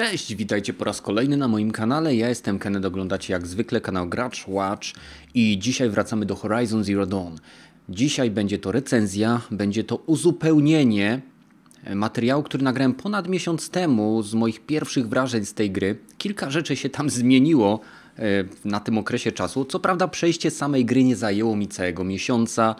Cześć, witajcie po raz kolejny na moim kanale. Ja jestem Kenneth, oglądacie jak zwykle kanał Gracz Watch i dzisiaj wracamy do Horizon Zero Dawn. Dzisiaj będzie to recenzja, będzie to uzupełnienie materiału, który nagrałem ponad miesiąc temu z moich pierwszych wrażeń z tej gry. Kilka rzeczy się tam zmieniło e, na tym okresie czasu. Co prawda przejście samej gry nie zajęło mi całego miesiąca,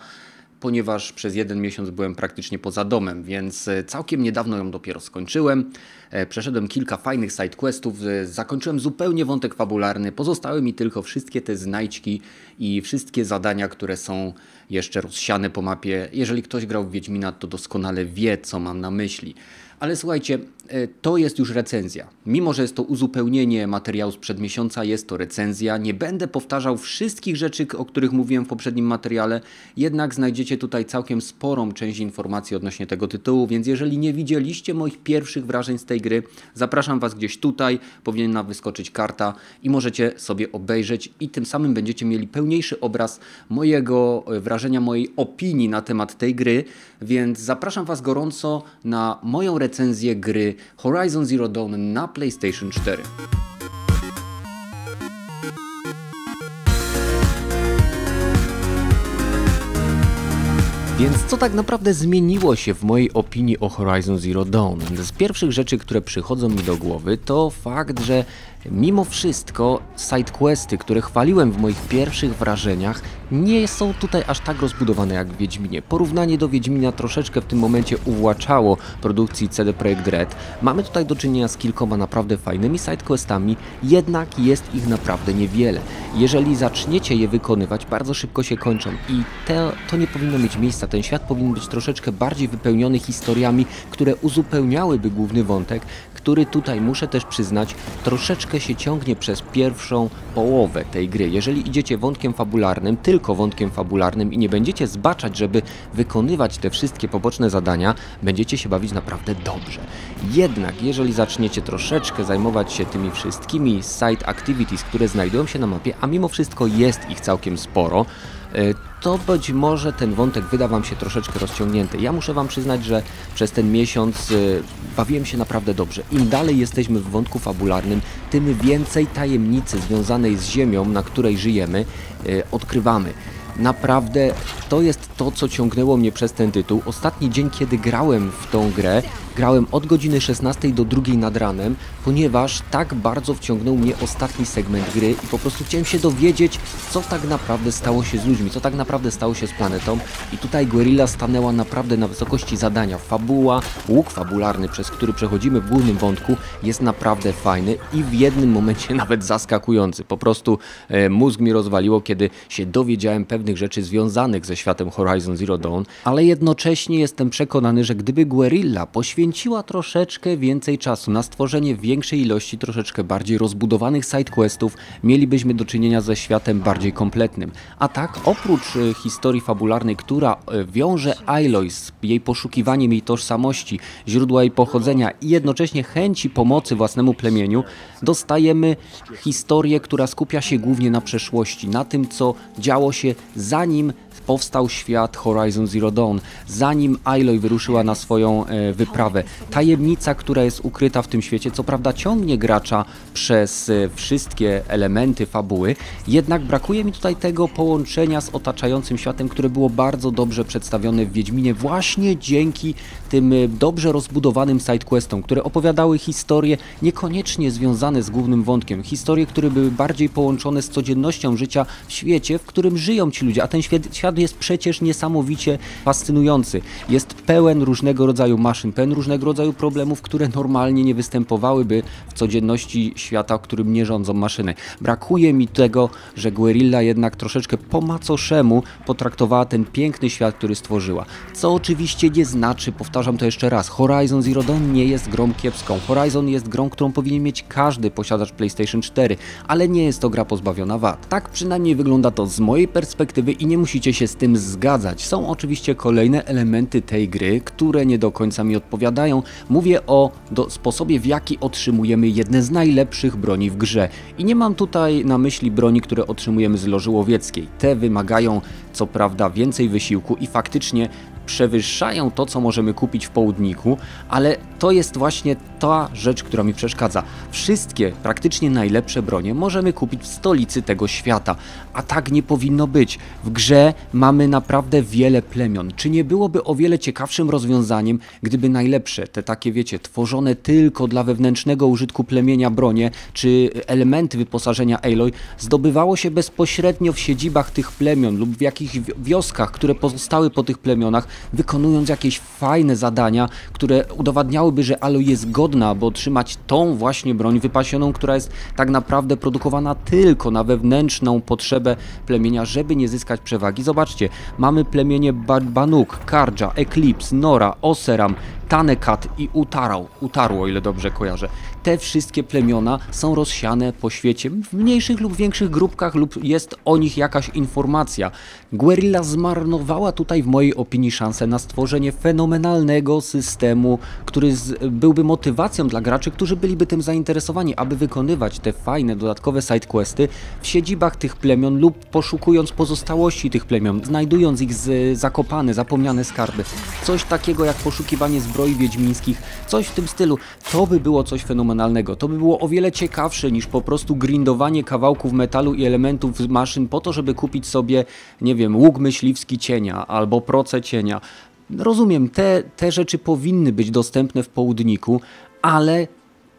ponieważ przez jeden miesiąc byłem praktycznie poza domem, więc e, całkiem niedawno ją dopiero skończyłem. E, przeszedłem kilka fajnych sidequestów, e, zakończyłem zupełnie wątek fabularny, pozostały mi tylko wszystkie te znajdźki i wszystkie zadania, które są jeszcze rozsiane po mapie. Jeżeli ktoś grał w Wiedźmina, to doskonale wie, co mam na myśli. Ale słuchajcie, e, to jest już recenzja. Mimo, że jest to uzupełnienie materiału sprzed miesiąca, jest to recenzja. Nie będę powtarzał wszystkich rzeczy, o których mówiłem w poprzednim materiale, jednak znajdziecie tutaj całkiem sporą część informacji odnośnie tego tytułu, więc jeżeli nie widzieliście moich pierwszych wrażeń z tej gry, zapraszam Was gdzieś tutaj, powinna wyskoczyć karta i możecie sobie obejrzeć i tym samym będziecie mieli pełniejszy obraz mojego e, wrażenia, mojej opinii na temat tej gry, więc zapraszam Was gorąco na moją recenzję recenzję gry Horizon Zero Dawn na PlayStation 4. Więc co tak naprawdę zmieniło się w mojej opinii o Horizon Zero Dawn? Z pierwszych rzeczy, które przychodzą mi do głowy, to fakt, że Mimo wszystko sidequesty, które chwaliłem w moich pierwszych wrażeniach, nie są tutaj aż tak rozbudowane jak w Wiedźminie. Porównanie do Wiedźmina troszeczkę w tym momencie uwłaczało produkcji CD Projekt Red. Mamy tutaj do czynienia z kilkoma naprawdę fajnymi sidequestami, jednak jest ich naprawdę niewiele. Jeżeli zaczniecie je wykonywać, bardzo szybko się kończą i te, to nie powinno mieć miejsca. Ten świat powinien być troszeczkę bardziej wypełniony historiami, które uzupełniałyby główny wątek, który tutaj muszę też przyznać troszeczkę się ciągnie przez pierwszą połowę tej gry. Jeżeli idziecie wątkiem fabularnym, tylko wątkiem fabularnym i nie będziecie zbaczać, żeby wykonywać te wszystkie poboczne zadania, będziecie się bawić naprawdę dobrze. Jednak jeżeli zaczniecie troszeczkę zajmować się tymi wszystkimi side activities, które znajdują się na mapie, a mimo wszystko jest ich całkiem sporo, to być może ten wątek wyda Wam się troszeczkę rozciągnięty. Ja muszę Wam przyznać, że przez ten miesiąc e, bawiłem się naprawdę dobrze. Im dalej jesteśmy w wątku fabularnym, tym więcej tajemnicy związanej z ziemią, na której żyjemy, e, odkrywamy. Naprawdę to jest to, co ciągnęło mnie przez ten tytuł. Ostatni dzień, kiedy grałem w tą grę, grałem od godziny 16 do 2 nad ranem, ponieważ tak bardzo wciągnął mnie ostatni segment gry i po prostu chciałem się dowiedzieć, co tak naprawdę stało się z ludźmi, co tak naprawdę stało się z planetą i tutaj Guerrilla stanęła naprawdę na wysokości zadania. Fabuła, łuk fabularny, przez który przechodzimy w głównym wątku jest naprawdę fajny i w jednym momencie nawet zaskakujący. Po prostu e, mózg mi rozwaliło, kiedy się dowiedziałem pewnych rzeczy związanych ze światem Horizon Zero Dawn, ale jednocześnie jestem przekonany, że gdyby Guerrilla poświęciła troszeczkę więcej czasu na stworzenie większej ilości troszeczkę bardziej rozbudowanych sidequestów, mielibyśmy do czynienia ze światem bardziej kompletnym. A tak, oprócz e, historii fabularnej, która e, wiąże Aloy z jej poszukiwaniem jej tożsamości, źródła jej pochodzenia i jednocześnie chęci pomocy własnemu plemieniu, dostajemy historię, która skupia się głównie na przeszłości, na tym, co działo się zanim powstał świat Horizon Zero Dawn, zanim Aloy wyruszyła na swoją e, wyprawę. Tajemnica, która jest ukryta w tym świecie, co prawda ciągnie gracza przez e, wszystkie elementy fabuły, jednak brakuje mi tutaj tego połączenia z otaczającym światem, które było bardzo dobrze przedstawione w Wiedźminie właśnie dzięki tym e, dobrze rozbudowanym sidequestom, które opowiadały historie niekoniecznie związane z głównym wątkiem, historie, które były bardziej połączone z codziennością życia w świecie, w którym żyją ci ludzie, a ten świat, świat jest przecież niesamowicie fascynujący. Jest pełen różnego rodzaju maszyn, pełen różnego rodzaju problemów, które normalnie nie występowałyby w codzienności świata, którym nie rządzą maszyny. Brakuje mi tego, że Guerrilla jednak troszeczkę po macoszemu potraktowała ten piękny świat, który stworzyła. Co oczywiście nie znaczy, powtarzam to jeszcze raz, Horizon Zero Dawn nie jest grą kiepską. Horizon jest grą, którą powinien mieć każdy posiadacz PlayStation 4, ale nie jest to gra pozbawiona wad. Tak przynajmniej wygląda to z mojej perspektywy i nie musicie się z tym zgadzać. Są oczywiście kolejne elementy tej gry, które nie do końca mi odpowiadają. Mówię o sposobie, w jaki otrzymujemy jedne z najlepszych broni w grze. I nie mam tutaj na myśli broni, które otrzymujemy z loży łowieckiej. Te wymagają co prawda więcej wysiłku i faktycznie przewyższają to, co możemy kupić w południku, ale to jest właśnie ta rzecz, która mi przeszkadza. Wszystkie, praktycznie najlepsze bronie możemy kupić w stolicy tego świata, a tak nie powinno być. W grze mamy naprawdę wiele plemion. Czy nie byłoby o wiele ciekawszym rozwiązaniem, gdyby najlepsze, te takie wiecie, tworzone tylko dla wewnętrznego użytku plemienia bronie, czy elementy wyposażenia Aloy zdobywało się bezpośrednio w siedzibach tych plemion lub w jakichś wioskach, które pozostały po tych plemionach, wykonując jakieś fajne zadania, które udowadniałyby, że Aloy jest godna, aby otrzymać tą właśnie broń wypasioną, która jest tak naprawdę produkowana tylko na wewnętrzną potrzebę plemienia, żeby nie zyskać przewagi. Zobaczcie, mamy plemienie Banuk, Karja, Eclipse, Nora, Oseram, Tanekat i Utarał, Utaru, o ile dobrze kojarzę. Te wszystkie plemiona są rozsiane po świecie w mniejszych lub większych grupkach lub jest o nich jakaś informacja. Guerrilla zmarnowała tutaj w mojej opinii szansę na stworzenie fenomenalnego systemu, który byłby motywacją dla graczy, którzy byliby tym zainteresowani, aby wykonywać te fajne dodatkowe sidequesty w siedzibach tych plemion lub poszukując pozostałości tych plemion, znajdując ich z, zakopane, zapomniane skarby. Coś takiego jak poszukiwanie zbroi zbroi wiedźmińskich, coś w tym stylu. To by było coś fenomenalnego. To by było o wiele ciekawsze niż po prostu grindowanie kawałków metalu i elementów z maszyn po to, żeby kupić sobie, nie wiem, łuk myśliwski cienia albo proce cienia. Rozumiem, te, te rzeczy powinny być dostępne w południku, ale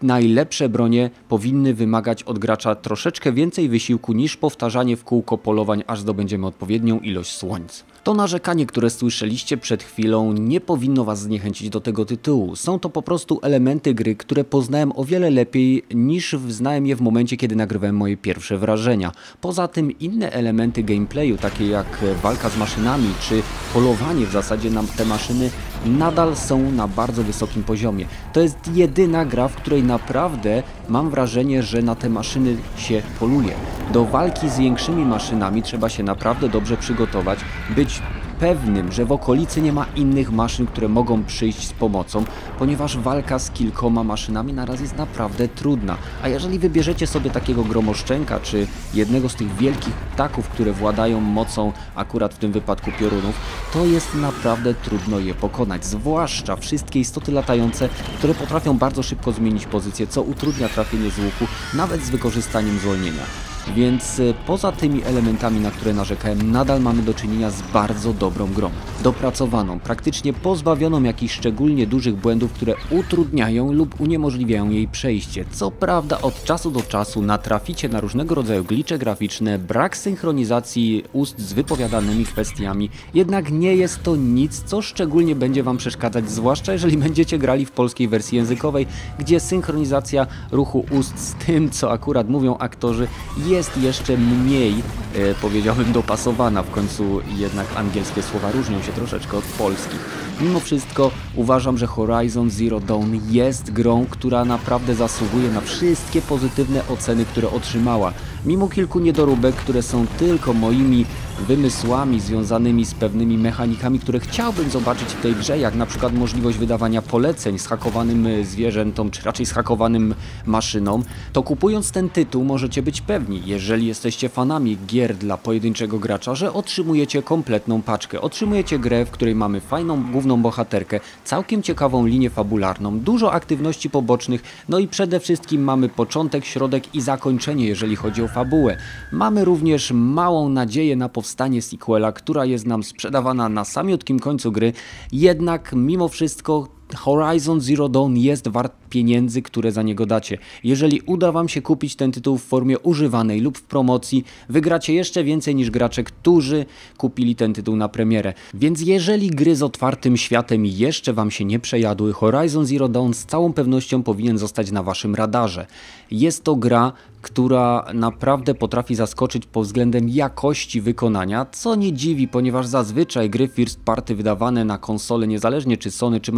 najlepsze bronie powinny wymagać od gracza troszeczkę więcej wysiłku niż powtarzanie w kółko polowań, aż zdobędziemy odpowiednią ilość słońc. To narzekanie, które słyszeliście przed chwilą, nie powinno Was zniechęcić do tego tytułu. Są to po prostu elementy gry, które poznałem o wiele lepiej niż znałem je w momencie, kiedy nagrywałem moje pierwsze wrażenia. Poza tym inne elementy gameplayu, takie jak walka z maszynami czy polowanie w zasadzie na te maszyny, nadal są na bardzo wysokim poziomie. To jest jedyna gra, w której naprawdę mam wrażenie, że na te maszyny się poluje. Do walki z większymi maszynami trzeba się naprawdę dobrze przygotować, być pewnym, że w okolicy nie ma innych maszyn, które mogą przyjść z pomocą, ponieważ walka z kilkoma maszynami na raz jest naprawdę trudna. A jeżeli wybierzecie sobie takiego gromoszczenka, czy jednego z tych wielkich ptaków, które władają mocą akurat w tym wypadku piorunów, to jest naprawdę trudno je pokonać. Zwłaszcza wszystkie istoty latające, które potrafią bardzo szybko zmienić pozycję, co utrudnia trafienie z łuku, nawet z wykorzystaniem zwolnienia. Więc e, poza tymi elementami, na które narzekałem, nadal mamy do czynienia z bardzo dobrą grą. Dopracowaną, praktycznie pozbawioną jakichś szczególnie dużych błędów, które utrudniają lub uniemożliwiają jej przejście. Co prawda od czasu do czasu natraficie na różnego rodzaju glicze graficzne, brak synchronizacji ust z wypowiadanymi kwestiami, jednak nie jest to nic, co szczególnie będzie Wam przeszkadzać, zwłaszcza jeżeli będziecie grali w polskiej wersji językowej, gdzie synchronizacja ruchu ust z tym, co akurat mówią aktorzy, jest jeszcze mniej, e, powiedziałbym, dopasowana. W końcu jednak angielskie słowa różnią się troszeczkę od polskich. Mimo wszystko uważam, że Horizon Zero Dawn jest grą, która naprawdę zasługuje na wszystkie pozytywne oceny, które otrzymała. Mimo kilku niedoróbek, które są tylko moimi wymysłami związanymi z pewnymi mechanikami, które chciałbym zobaczyć w tej grze, jak na przykład możliwość wydawania poleceń hakowanym zwierzętom, czy raczej hakowanym maszynom, to kupując ten tytuł możecie być pewni, jeżeli jesteście fanami gier dla pojedynczego gracza, że otrzymujecie kompletną paczkę. Otrzymujecie grę, w której mamy fajną główną bohaterkę, całkiem ciekawą linię fabularną, dużo aktywności pobocznych, no i przede wszystkim mamy początek, środek i zakończenie, jeżeli chodzi o fabułę. Mamy również małą nadzieję na powstanie sequela, która jest nam sprzedawana na samiutkim końcu gry, jednak mimo wszystko Horizon Zero Dawn jest wart pieniędzy, które za niego dacie. Jeżeli uda Wam się kupić ten tytuł w formie używanej lub w promocji, wygracie jeszcze więcej niż gracze, którzy kupili ten tytuł na premierę. Więc jeżeli gry z otwartym światem jeszcze Wam się nie przejadły, Horizon Zero Dawn z całą pewnością powinien zostać na Waszym radarze. Jest to gra, która naprawdę potrafi zaskoczyć pod względem jakości wykonania, co nie dziwi, ponieważ zazwyczaj gry first party wydawane na konsole, niezależnie czy Sony czy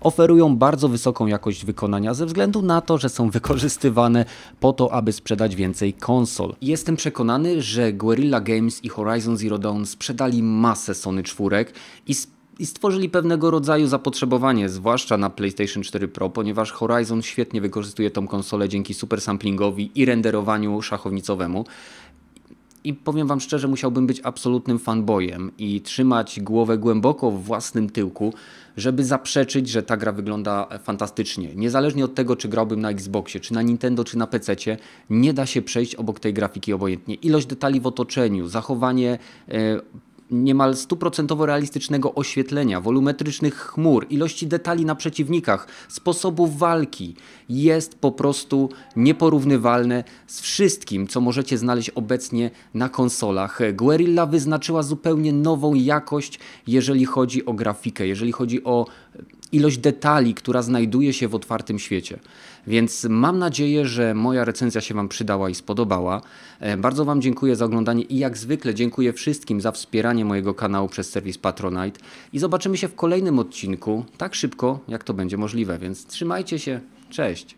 Oferują bardzo wysoką jakość wykonania ze względu na to, że są wykorzystywane po to, aby sprzedać więcej konsol. Jestem przekonany, że Guerrilla Games i Horizon Zero Dawn sprzedali masę Sony czwórek i i stworzyli pewnego rodzaju zapotrzebowanie, zwłaszcza na PlayStation 4 Pro, ponieważ Horizon świetnie wykorzystuje tą konsolę dzięki super samplingowi i renderowaniu szachownicowemu. I powiem Wam szczerze, musiałbym być absolutnym fanboyem i trzymać głowę głęboko w własnym tyłku, żeby zaprzeczyć, że ta gra wygląda fantastycznie. Niezależnie od tego, czy grałbym na Xboxie, czy na Nintendo, czy na PC, nie da się przejść obok tej grafiki obojętnie. Ilość detali w otoczeniu, zachowanie. E, niemal stuprocentowo realistycznego oświetlenia, wolumetrycznych chmur, ilości detali na przeciwnikach, sposobów walki jest po prostu nieporównywalne z wszystkim, co możecie znaleźć obecnie na konsolach. Guerrilla wyznaczyła zupełnie nową jakość, jeżeli chodzi o grafikę, jeżeli chodzi o ilość detali, która znajduje się w otwartym świecie. Więc mam nadzieję, że moja recenzja się Wam przydała i spodobała. E, bardzo Wam dziękuję za oglądanie i jak zwykle dziękuję wszystkim za wspieranie mojego kanału przez serwis Patronite. I zobaczymy się w kolejnym odcinku tak szybko, jak to będzie możliwe. Więc trzymajcie się. Cześć.